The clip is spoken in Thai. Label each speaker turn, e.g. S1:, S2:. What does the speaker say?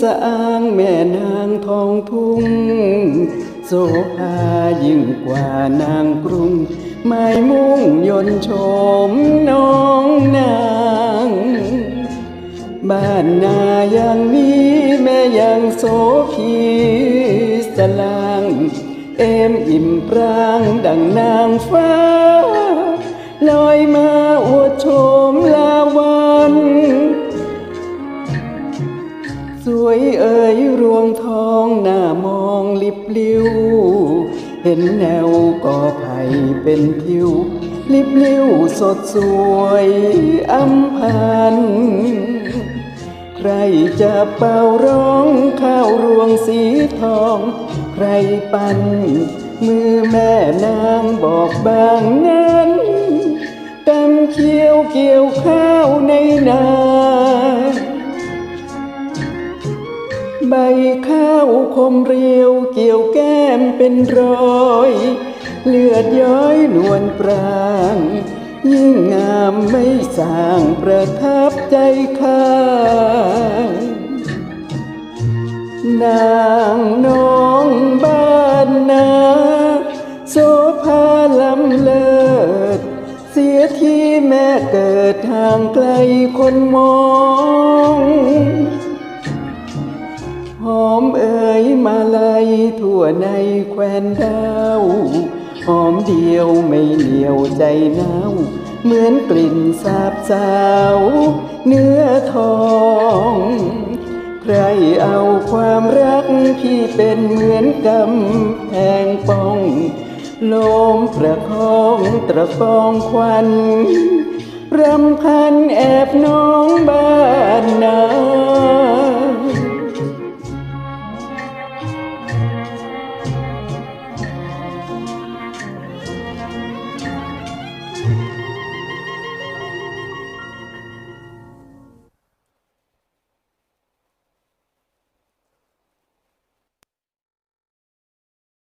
S1: สะอางแม่นางทองทุ่งโสภายิ่งกว่านางกรุง ไม่มุ่งยนชมน้องนาง บ้านนาอย่างนี้แม่ยังโสพีสลางเอมอิ่มปรางดังนางฟ้าลอยมา วยเอ่ยรวงทองหน้ามองลิบลิวเห็นแนวก่อไผ่เป็นทิว ลิบลิวสดสวยอำพัน ใครจะเป่าร้องข้าวรวงสีทอง ใครปันมือแม่นางบอกบางนั้นตำเคี้ยวเกี่ยวข้าวในนา ใบข้าวคมเรียวเกี่ยวแก้มเป็นรอย เลือดย้อยนวลปราง ยิ่งงามไม่สร้างประทับใจข้านางน้องบ้านนาโสภาลำเลิศ เสียที่แม่เกิดทางไกลคนมอง ทั่วในแควนดาวหอมเดียวไม่เหนียวใจหนาวเหมือนกลิ่นสาบสาว เนื้อทอง ใครเอาความรักพี่เป็นเหมือนกำแพงป้องลมประคองตระกองควันรำพันแอบน้องบ้า